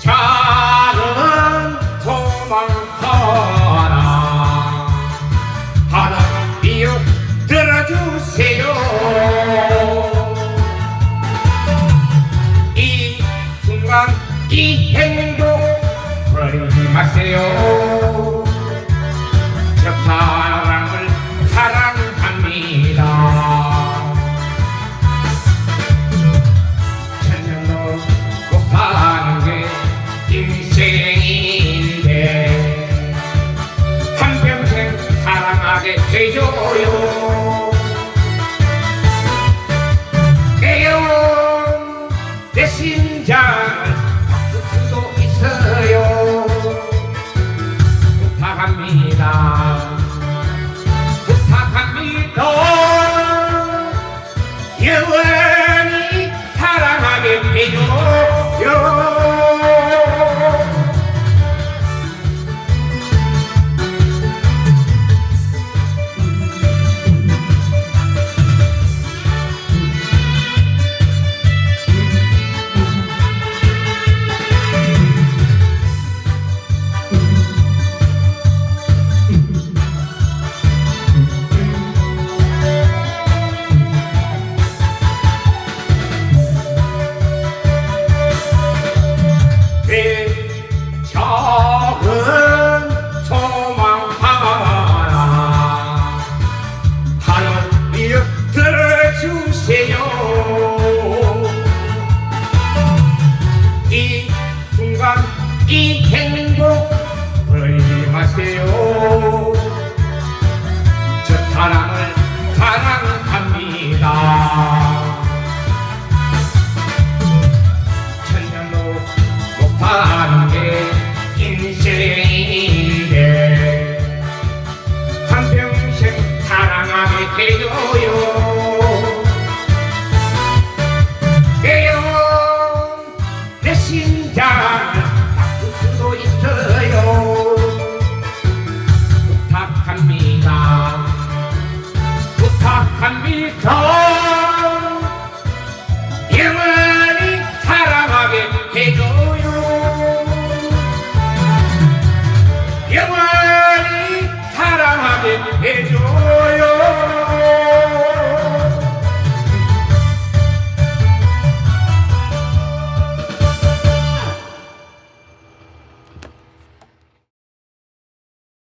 자는 도망터나 하나 미역 들어주세요. 이 순간 이 행동 버리지 마세요. Hey. 아, 아, 아.